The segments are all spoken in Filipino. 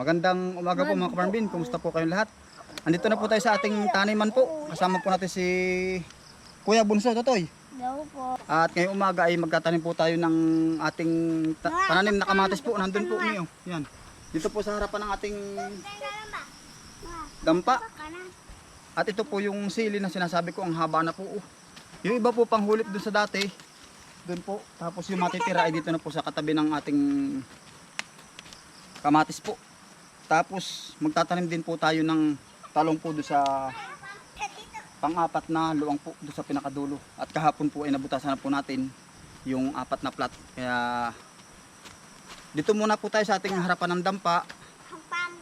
Magandang umaga po mga kaparmbin. Kumusta po kayong lahat? Andito na po tayo sa ating taniman po. Kasama po natin si Kuya Bunso, Totoy. At ngayong umaga ay magtatanim po tayo ng ating pananim na kamatis po. Nandun po niyo. Yan. Dito po sa harapan ng ating dampa. At ito po yung sili na sinasabi ko, ang haba na po. Oh. Yung iba po pang hulip dun sa dati. Dun po. Tapos yung matitira ay dito na po sa katabi ng ating kamatis po. Tapos magtatanim din po tayo ng talong po doon sa pang-apat na luwang po doon sa pinakadulo. At kahapon po ay nabutasan na po natin yung apat na plat. Kaya dito muna po tayo sa ating harapan ng dampa.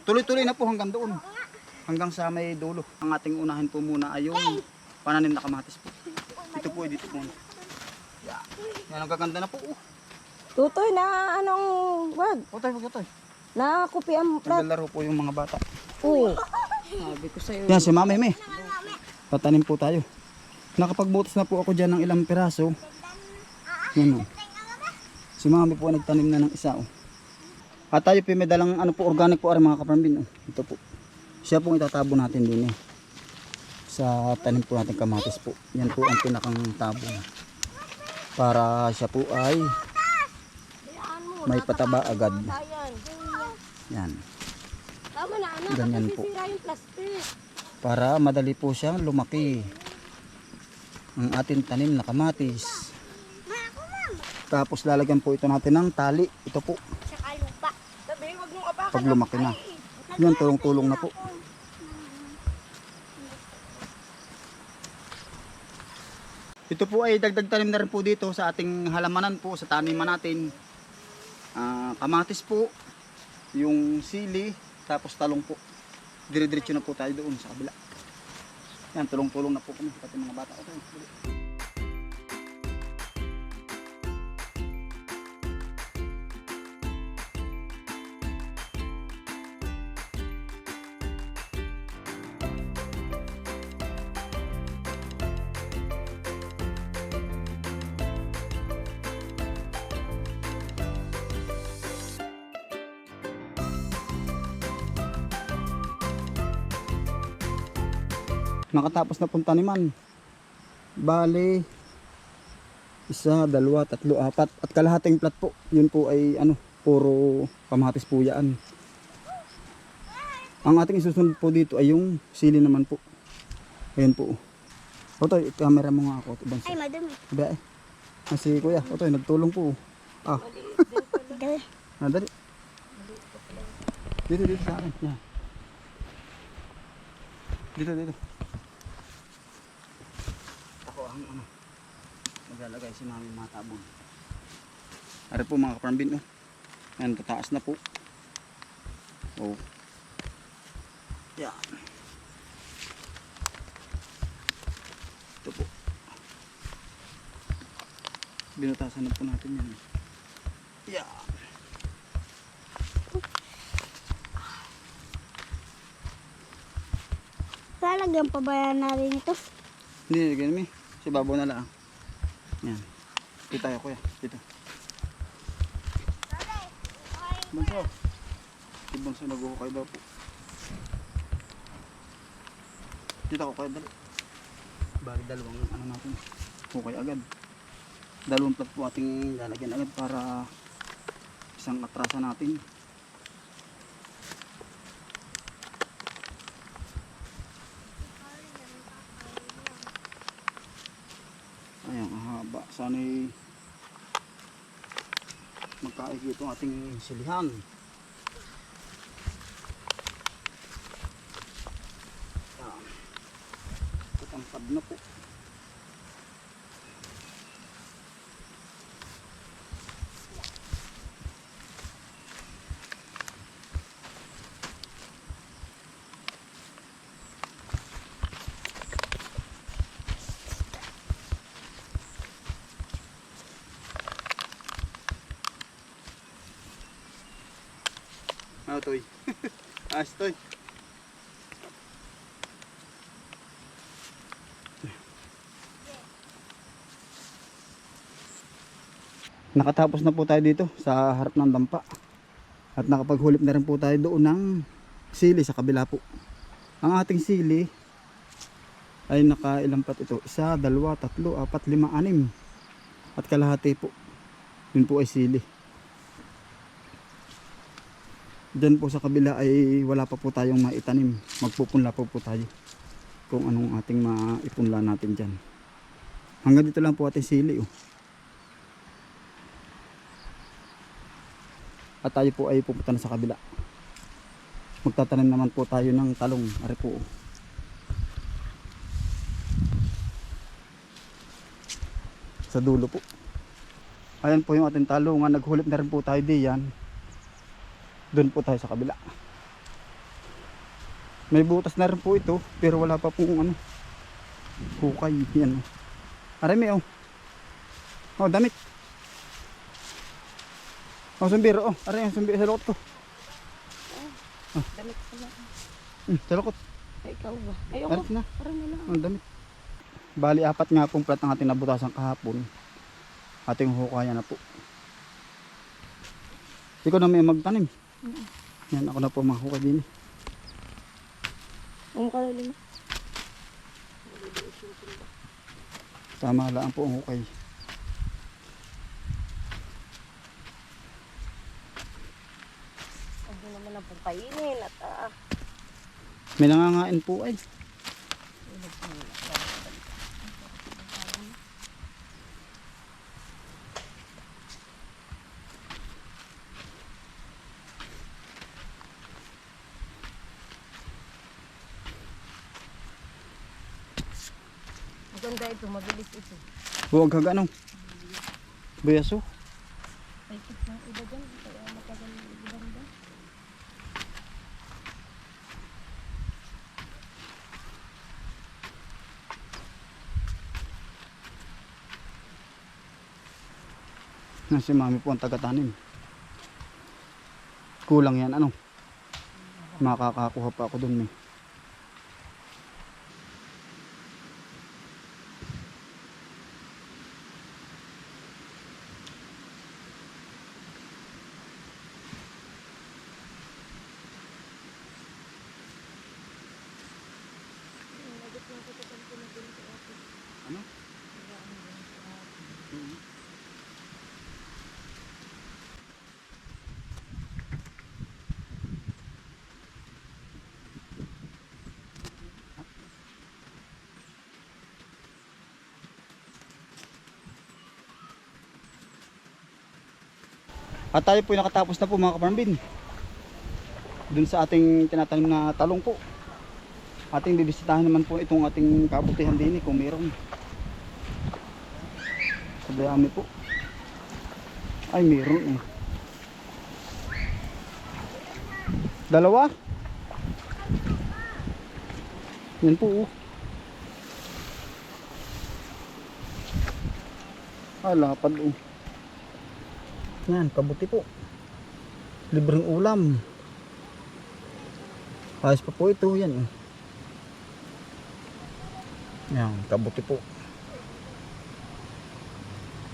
Tuloy-tuloy na po hanggang doon. Hanggang sa may dulo. Ang ating unahin po muna ay yung pananim na kamatis po. Dito po ay dito muna. Yan. Ang gaganda na po. Oh. Tutoy na anong wag Otoy, wag otoy. na kopi ang plat. Naglalaro po yung mga bata. Oo. Sabi ko sa'yo. Yan si Mami Me. Tatanim po tayo. Nakapagbutas na po ako dyan ng ilang piraso. Yan o. Si Mami po nagtanim na ng isa o. At tayo po may dalang ano po organic po ari mga kaparambin o. Ito po. Siya po itatabo natin din eh. Sa tanim po natin kamatis po. Yan po ang pinakang tabo. Para siya po ay may pataba agad. Yan. Tama na anak. Ganyan po. yung plastic. para madali po siyang lumaki ang ating tanim na kamatis tapos lalagyan po ito natin ng tali ito po Saka lupa. Sabi, wag mong apakan. pag lumaki na yan tulong-tulong na po ito po ay dagdag tanim na rin po dito sa ating halamanan po sa taniman natin Ah, kamatis po yung sili tapos talong po. Dire-diretso na po tayo doon sa kabila. Yan tulong-tulong na po kami pati mga bata. Okay. Nakatapos na pong taniman bali isa, dalawa, tatlo, apat at kalahating plat po yun po ay ano puro kamatis po yan ang ating isusunod po dito ay yung sili naman po ayan po Otoy, camera mo nga ako ibang Ay, madumi. Ba eh. Ah, si kuya, Otoy, nagtulong po. Ah, Dali. ah dali. Dito, dito sa akin. Yan. Dito, dito. Ang ano. Maglalagay si mami mga tabong. Ari po mga kaparambin, oh. Ayan, tataas na po. Oh. Yan. Ito po. Binutasan na po natin yan. Yeah. Lalagyan pa ba yan natin ito? Hindi, ganyan mi. Si Babo na lang. Yan. Dito tayo kuya. Dito. Bunso. Si Bunso nag-uhukay daw po. Dito ako kayo dali. Bali dalawang ano natin. Hukay agad. Dalawang plat po ating lalagyan agad para isang atrasa natin. Ayan, ang haba. Sana'y magkaigit itong ating silihan. Ayan. Tatangkad na po. Ano toy? Ayos toy. Nakatapos na po tayo dito sa harap ng dampa. At nakapaghulip na rin po tayo doon ng sili sa kabila po. Ang ating sili ay nakailang pat ito. Isa, dalawa, tatlo, apat, lima, anim. At kalahati po. Yun po ay sili. Diyan po sa kabila ay wala pa po tayong maitanim. Magpupunla po po tayo kung anong ating maipunla natin dyan. Hanggang dito lang po ating sili. Oh. At tayo po ay pupunta na sa kabila. Magtatanim naman po tayo ng talong. Ari po. oh. Sa dulo po. Ayan po yung ating talungan. Naghulip na rin po tayo diyan. Doon po tayo sa kabila. May butas na rin po ito. Pero wala pa pong ano. Hukay. Yan. oh. Arami oh. Oh, damit. Oh, sumbiro. Oh, yung sumbiro sa lokot ko. Damit ko na. Hmm, sa lokot. Ay, ikaw ba? Ayoko. Aray na. Ang damit. Bali, apat nga pong plat ang ating nabutasan kahapon. Ating hukayan na po. Ikaw na may magtanim. Yan, ako na po mahukay din. Umukalalim. Tama lang po ang hukay. Huwag naman ang pagkainin at ah. May nangangain po ay. Maganda ito, mabilis ito. Huwag ka ganong. Buyaso. Ay, ito iba dyan. Kaya matagal yung iba dyan. Yan si mami po ang taga-tanim. Kulang yan ano. Makakakuha pa ako dun eh. At tayo po nakatapos na po mga kaparambin. Dun sa ating tinatanim na talong po. Ating bibisitahin naman po itong ating kabutihan din eh, kung meron. Sa dami po. Ay meron eh. Dalawa? Yan po oh. Ah, lapad oh. Yan, kabuti po. Libreng ulam. Ayos pa po ito, yan. oh. Yan, kabuti po.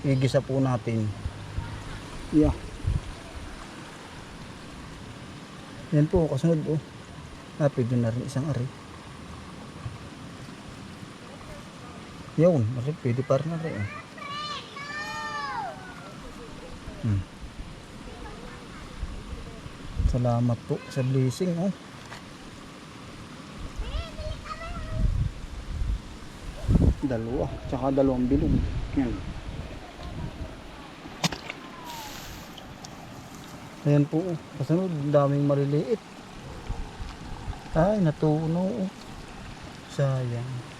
Igisa po natin. Yeah. Yan po, kasunod oh. Ah, pwede na rin isang ari. Yun, pwede pa rin na rin. oh. Hmm. Salamat po sa blessing oh. Dalawa, tsaka dalawang bilog. Yan. Ayan po, oh. kasunod, daming maliliit. Ay, natuno. oh. Sayang.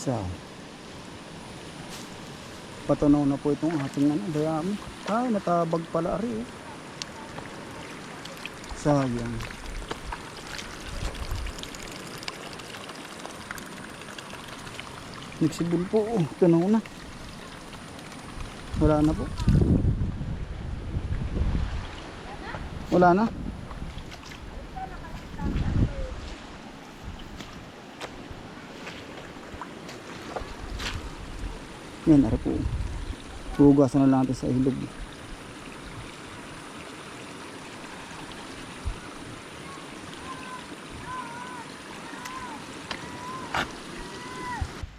So, patunaw na po itong ating ano, dayami. Ay, natabag pala ari. Oh. Sayang. Nagsibol po. Oh, tunaw na. Wala na po. Wala na. Yan, ara po. Hugasan na lang natin sa ilog.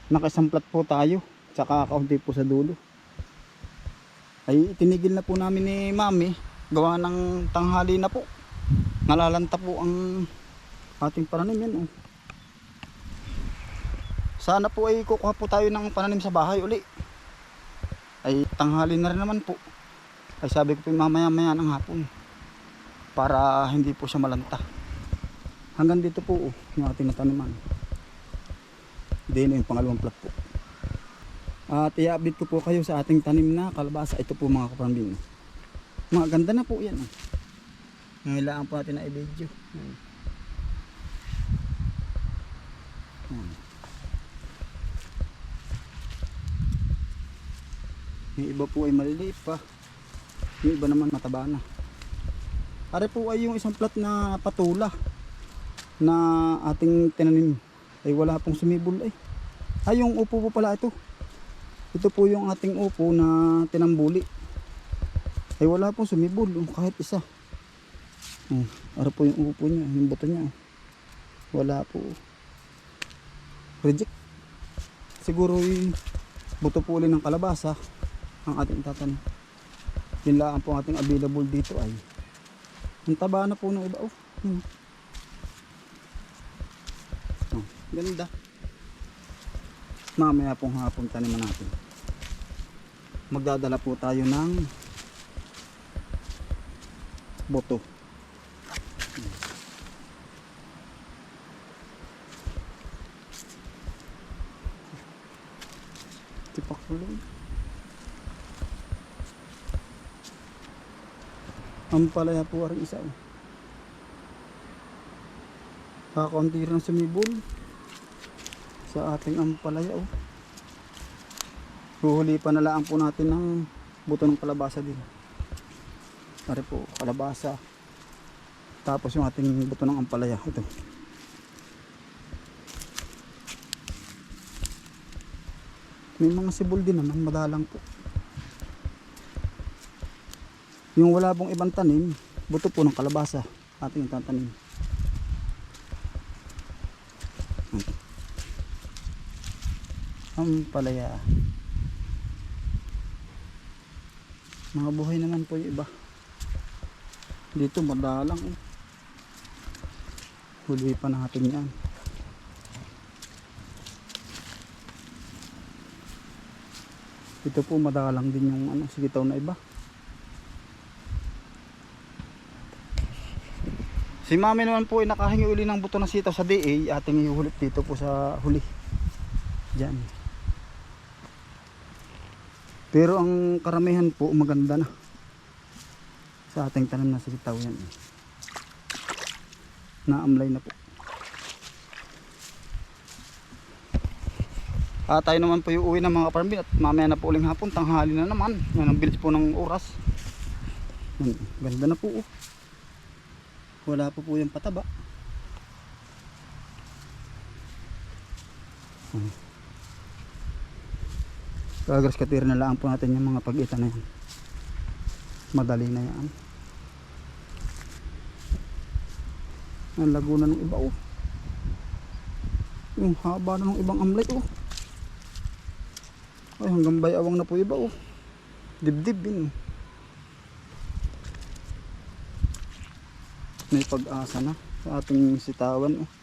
Nakasamplat po tayo. Tsaka kaunti po sa dulo. Ay tinigil na po namin ni mami. Gawa ng tanghali na po. Nalalanta po ang ating pananim yan. Oh. Sana po ay kukuha po tayo ng pananim sa bahay uli. Ay tanghali na rin naman po. Ay sabi ko po mamaya maya ng hapon. Para hindi po siya malanta. Hanggang dito po oh, yung ating nataniman. Na yung pangalawang plot po. At i-update ko po kayo sa ating tanim na kalabasa. Ito po mga kaparambing. Mga ganda na po yan. Oh. Ngayon po natin na i-video. Yan. Yan. Yung iba po ay maliliit pa. Yung iba naman mataba na. Are po ay yung isang plat na patula na ating tinanim. Ay wala pong sumibol ay. Ay yung upo po pala ito. Ito po yung ating upo na tinambuli. Ay wala pong sumibol kahit isa. Oh, ara po yung upo niya, yung buto niya. Wala po. Reject. Siguro yung buto po ulit ng kalabasa ang ating tatan. Yun lang po ating available dito ay. Ang taba na po ng iba. Oh, yun. oh ganda. Mamaya pong hapon taniman natin. Magdadala po tayo ng boto. Ang palaya po rin isa. oh. Kakaunti rin sumibol sa ating ampalaya. Oh. Huhuli pa na lang po natin ng buto ng kalabasa din. Pare po, kalabasa. Tapos yung ating buto ng ampalaya. Ito. May mga sibol din naman, madalang po. Yung wala pong ibang tanim, buto po ng kalabasa. Ating tatanim. Ang palaya. Mga buhay naman po yung iba. Dito madalang eh. Huli pa natin yan. Ito po madalang din yung ano, sigitaw na iba. Si mami naman po ay nakahingi uli ng buto ng sitaw sa DA. Ating ihuhulip dito po sa huli. Diyan. Pero ang karamihan po maganda na. Sa ating tanim na sitaw yan. Naamlay na po. Ah, tayo naman po yung uwi ng mga kaparbin at mamaya na po uling hapon, tanghali na naman. Yan ang bilis po ng oras. Yan, ganda na po. Oh. Wala po po yung pataba. Hmm. Kagras na lang po natin yung mga pag-ita na yan. Madali na yan. Ang laguna ng iba oh. Yung haba na ng ibang amlay oh. Ay hanggang bayawang na po iba oh. Dibdib din. May pag-asa na sa ating sitawan oh.